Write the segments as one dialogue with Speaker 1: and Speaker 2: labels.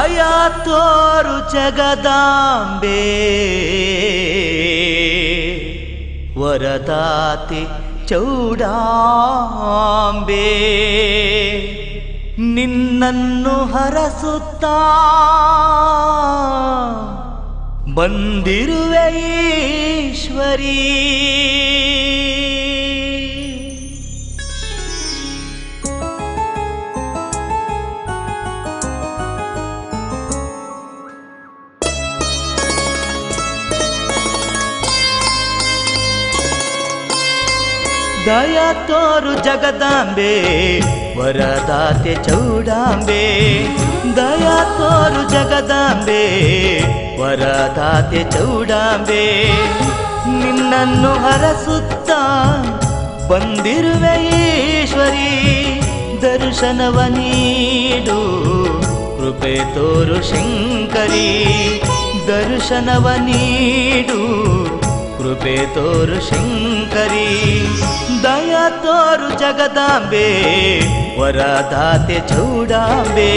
Speaker 1: ದಯಾ ತೋರು ಜಗದಾಂಬೆ. ವರದಾತಿ ಚೌಡಾಂಬೆ. ನಿನ್ನನ್ನು ಹರಸುತ್ತಾ ಬಂದಿರುವೆ ಈಶ್ವರಿ. ದಯಾ ತೋರು ಜಗದಾಂಬೆ ವರದಾತೆ ಚೌಡಾಂಬೆ ದಯಾ ತೋರು ಜಗದಾಂಬೆ ವರದಾತೆ ಚೌಡಾಂಬೆ ನಿನ್ನನ್ನು ಹರಸುತ್ತಾ ಬಂದಿರುವೆ ಈಶ್ವರಿ ದರ್ಶನವ ನೀಡು ಕೃಪೆ ತೋರು ಶಂಕರಿ ದರ್ಶನವ ನೀಡು ಕೃಪೆ ತೋರು ಶಂಕರಿ ದಯ ತೋರು ಜಗದಾಂಬೆ ವರದಾತೆ ಚೌಡಾಂಬೆ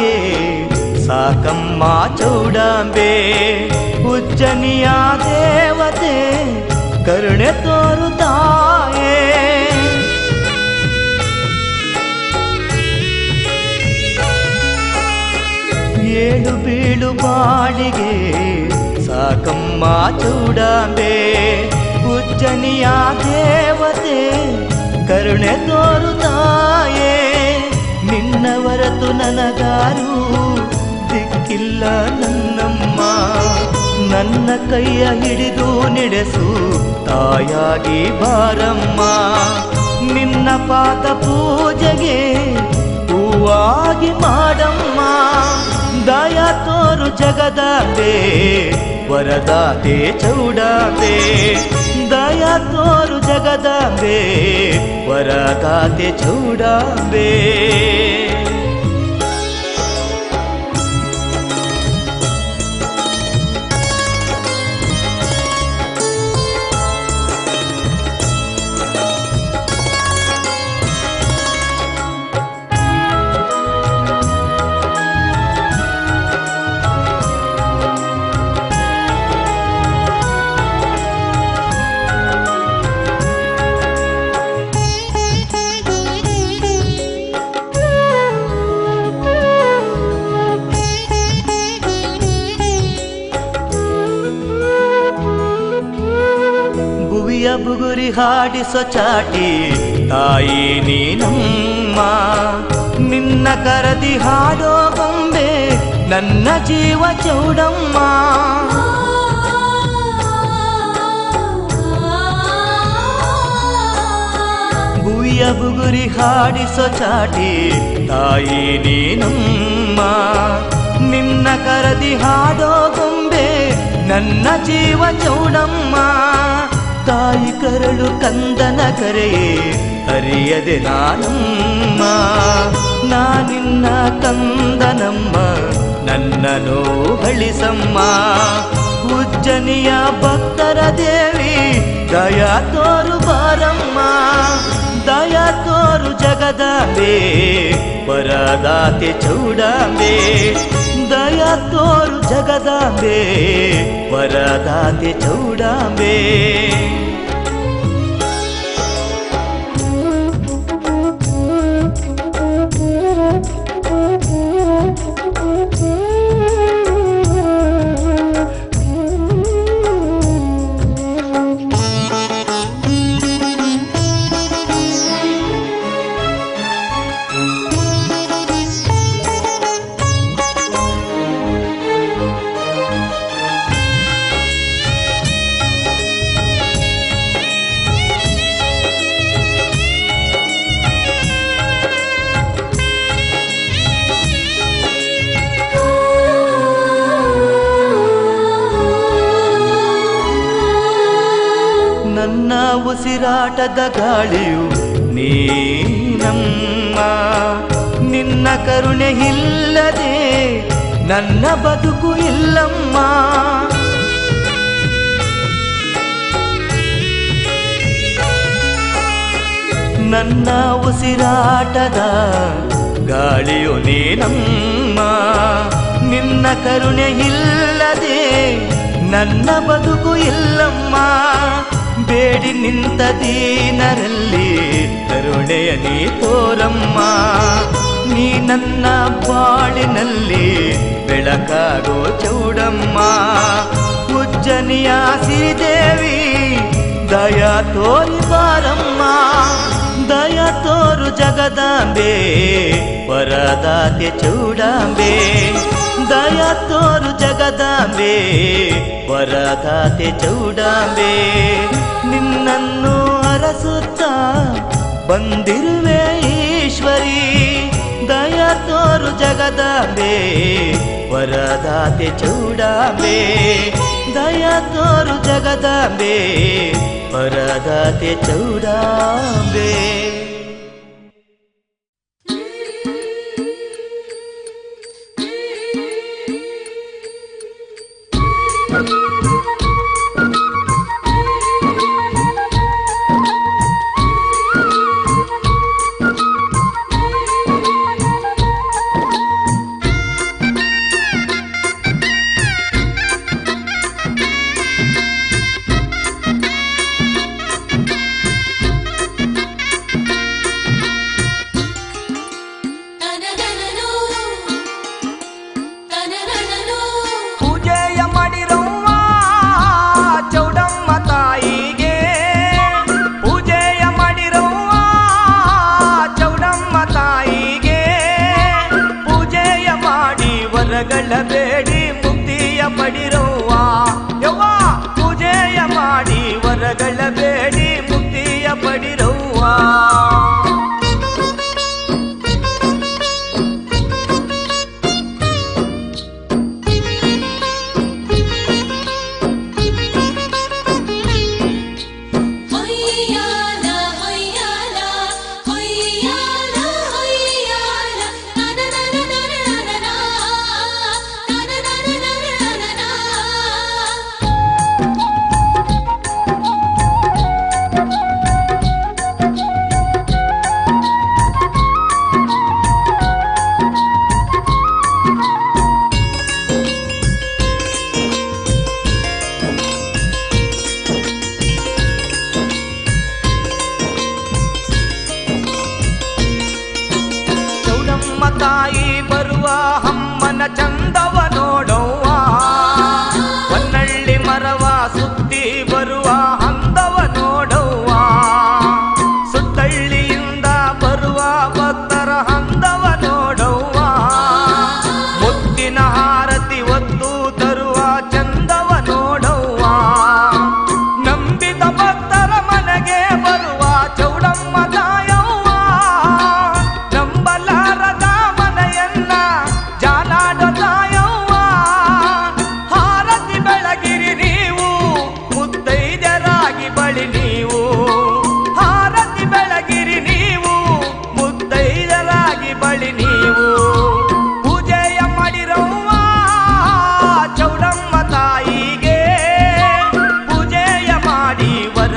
Speaker 1: ಬಾಳಿಗೆ ಸಾಕಮ್ಮ ಚೌಡಾಂಬೆ ಉಜ್ಜನಿಯ ದೇವತೆ ಕರುಣೆ ತೋರು ತಾಯೇ ಏಳು ಬೀಳು ಬಾಳಿಗೆ ಸಾಕಮ್ಮ ಚೌಡಾಂಬೆ ಉಜ್ಜನಿಯ ದೇವತೆ ಕರುಣೆ ತೋರು ಹೊರತು ನನಗಾರು ದಿಕ್ಕಿಲ್ಲ ನನ್ನಮ್ಮ. ನನ್ನ ಕೈಯ ಹಿಡಿದು ನಡೆಸು ತಾಯಾಗಿ ಬಾರಮ್ಮ. ನಿನ್ನ ಪಾದ ಪೂಜೆಗೆ ಹೂವಾಗಿ ಮಾಡಮ್ಮ. ದಯ ತೋರು ಜಗದಾತೆ, ವರದಾತೆ, ಚೌಡಾತೆ. ದಯ ತೋರು ಜಗದಾಂಬೆ, ವರದಾತೆ, ಚೌಡಾಂಬೆ. ಬುಗುರಿ ಹಾಡಿಸೋ ಚಾಟಿ ತಾಯಿ ನೀನಮ್ಮ ನಿನ್ನ ಕರದಿ ಹಾಡೋ ಗೊಂಬೆ ನನ್ನ ಜೀವ ಚೌಡಮ್ಮ ಭುವಿಯ ಬುಗುರಿ ಹಾಡಿಸೋ ಚಾಟಿ ತಾಯಿ ನೀನಮ್ಮ ನಿನ್ನ ಕರದಿ ಹಾಡೋ ಗೊಂಬೆ ನನ್ನ ಜೀವ ಚೌಡಮ್ಮ ತಾಯಿ ಕರಳು ಕಂದನ ಕರೆಯೇ, ಅರಿಯದೆ ನಾನಮ್ಮ. ನಾನಿನ್ನ ಕಂದನಮ್ಮ, ನನ್ನನು ಹಳಿಸಮ್ಮ ಉಜ್ಜನಿಯ ಭಕ್ತರ ದೇವಿ, ದಯ ತೋರು ಬಾರಮ್ಮ. ದಯ ತೋರು ಜಗದಾಂಬೆ ಪರದಾತೆ ಚೌಡಾಂಬೆ. ದಯ ತೋರು ಜಗದಾಂಬೆ ವರದಾತೆ ಚೌಡಾಂಬೆ ಉಸಿರಾಟದ ಗಾಳಿಯು ನೀನಮ್ಮ. ನಿನ್ನ ಕರುಣೆ ಇಲ್ಲದೆ ನನ್ನ ಬದುಕು ಇಲ್ಲಮ್ಮ. ನನ್ನ ಉಸಿರಾಟದ ಗಾಳಿಯು ನೀನಮ್ಮ. ನಿನ್ನ ಕರುಣೆ ಇಲ್ಲದೆ ನನ್ನ ಬದುಕು ಇಲ್ಲಮ್ಮ. ಬೇಡಿ ನಿಂತ ದೀನರಲ್ಲಿ ಕರುಣೆಯ ನೀ ತೋರಮ್ಮ ನೀ ನನ್ನ ಬಾಳಿನಲ್ಲಿ ಬೆಳಕಾಗೋ ಚೌಡಮ್ಮ ಉಜ್ಜನಿಯ ಸಿರಿದೇವಿ ದಯ ತೋರಿ ಬಾರಮ್ಮ ದಯ ತೋರು ಜಗದಾಂಬೆ ವರದಾತೆ ಚೌಡಾಂಬೆ ದಯ ತೋರು ಜಗದಾಂಬೆ ವರದಾತೆ ಚೌಡಾಂಬೆ ನಿನ್ನನ್ನು ಅರಸುತ್ತ ಬಂದಿರುವೆ ಈಶ್ವರಿ ದಯ ತೋರು ಜಗದಾಂಬೆ ವರದಾತೆ ಚೌಡಾಂಬೆ ದಯ ತೋರು ಜಗದಾಂಬೆ ವರದಾತೆ ಚೌಡಾಂಬೆ la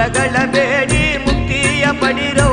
Speaker 1: மங்கள வேடி முக்கிய படிரோ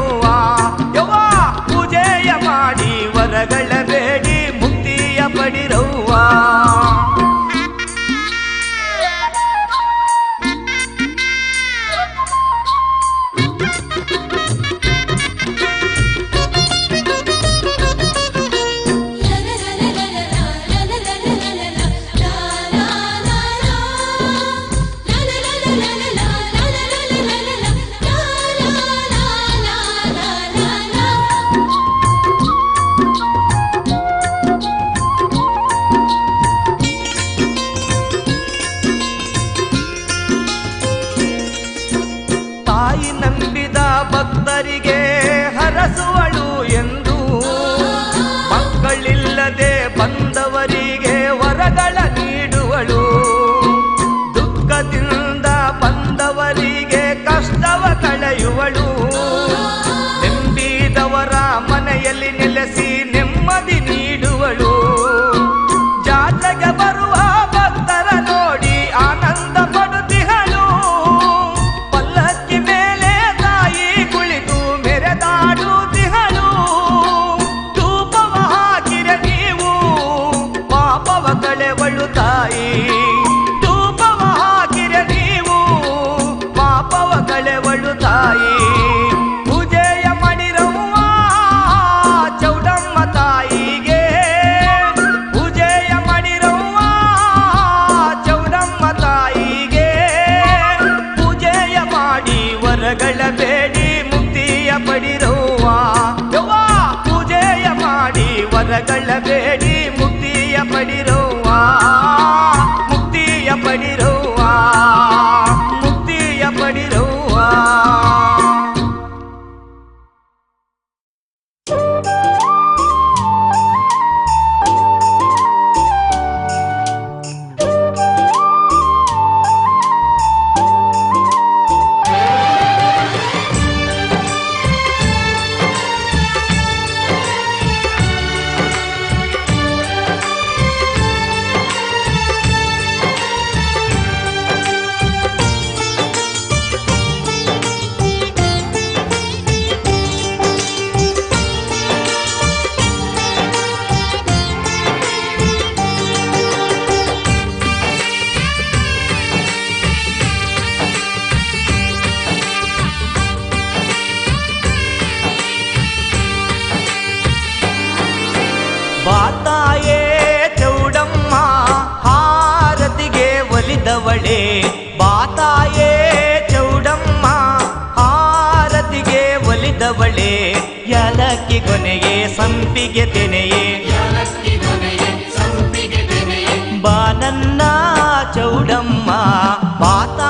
Speaker 1: ಎದ್ದವಳೆ ಬಾತಾಯೇ ಚೌಡಮ್ಮ ಆರತಿಗೆ ಒಲಿದವಳೆ ಯಲಕ್ಕಿ ಕೊನೆಗೆ ಸಂಪಿಗೆ ತೆನೆಯೇ. ಬಾನನ್ನ ಚೌಡಮ್ಮ ಬಾತಾ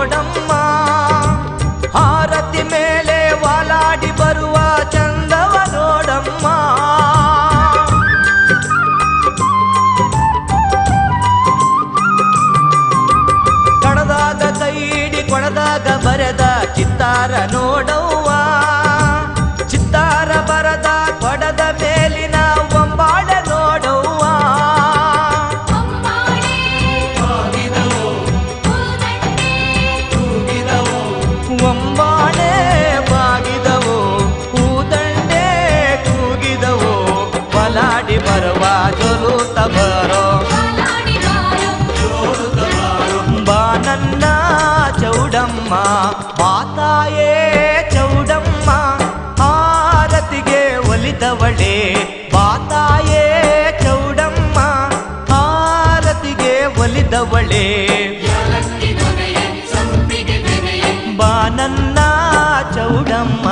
Speaker 1: ஓடம் ಚೌಡಮ್ಮ ಮಾತಾಯೇ ಚೌಡಮ್ಮ ಆರತಿಗೆ ಒಲಿದವಳೆ ಮಾತಾಯೇ ಚೌಡಮ್ಮ ಆರತಿಗೆ ಒಲಿದವಳೆ ಬಾನನ್ನ ಚೌಡಮ್ಮ.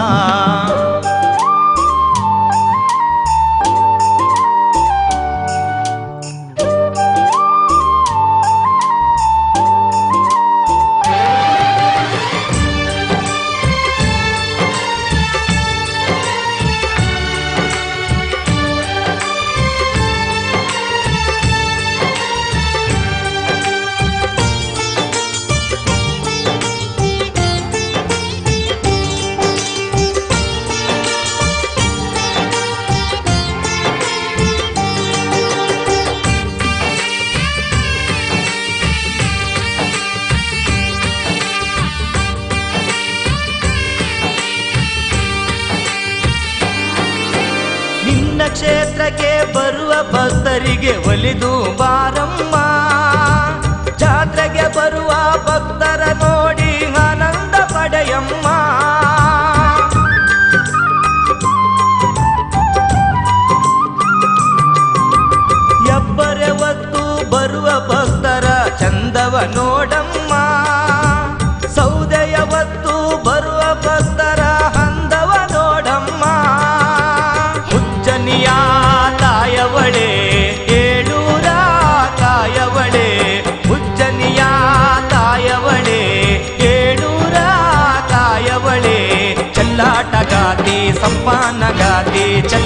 Speaker 1: ಕ್ಷೇತ್ರಕ್ಕೆ ಬರುವ ಭಕ್ತರಿಗೆ ಒಲಿದು ಬಾರಮ್ಮ.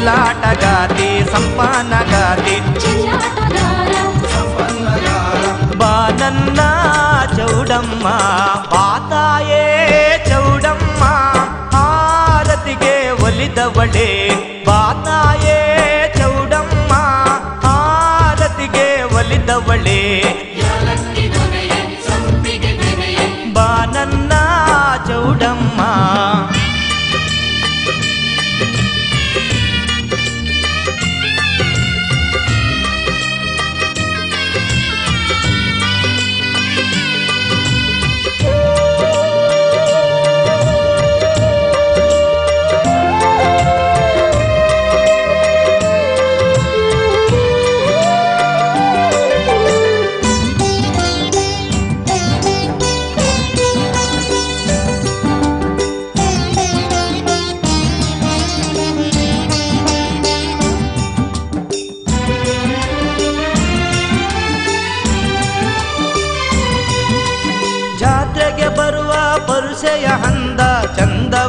Speaker 1: ಚೆಲ್ಲಾಟಗಾತಿ ಸಂಪಾನಗಾತಿ
Speaker 2: ಚೆಲ್ಲಾಟಗಾರ
Speaker 1: ಬಾನನ್ನ ಚೌಡಮ್ಮ ಬಾತಾಯೇ ಚೌಡಮ್ಮ ಹಾರತಿಗೆ ಒಲಿದವಳೆ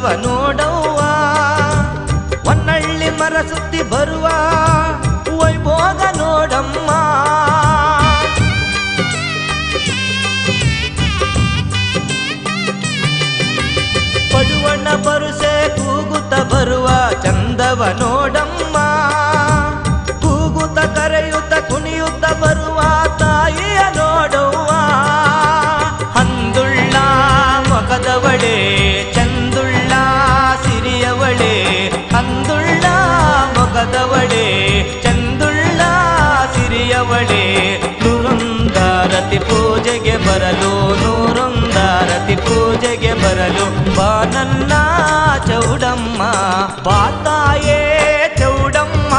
Speaker 1: ಚಂದವ ನೋಡವ್ವ. ಹೊನ್ನಳ್ಳಿ ಮರ ಸುತ್ತಿ ಬರುವ ವೈಭೋಗ ನೋಡಮ್ಮ. ಪಡುವಣ್ಣ ಬರುಸೆ ಕೂಗುತ್ತ ಬರುವ ಚಂದವ ನೋಡಮ್ಮ. ಪೂಜೆಗೆ ಬರಲು, ನೂರೊಂದಾರತಿ ಪೂಜೆಗೆ ಬರಲು, ಬಾ ನನ್ನ ಚೌಡಮ್ಮ ಬಾತಾಯೇ ಚೌಡಮ್ಮ,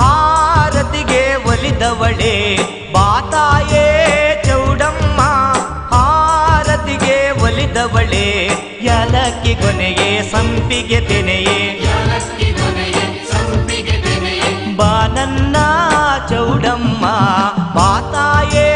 Speaker 1: ಹಾರತಿಗೆ ಒಲಿದವಳೆ ಬಾತಾಯೇ ಚೌಡಮ್ಮ, ಹಾರತಿಗೆ ಒಲಿದವಳೆ, ಯಲಕ್ಕಿ ಕೊನೆಯೇ ಸಂಪಿಗೆ ತೆನೆಯೇ. ಬಾನನ್ನ ಚೌಡಮ್ಮ ಬಾತಾಯೇ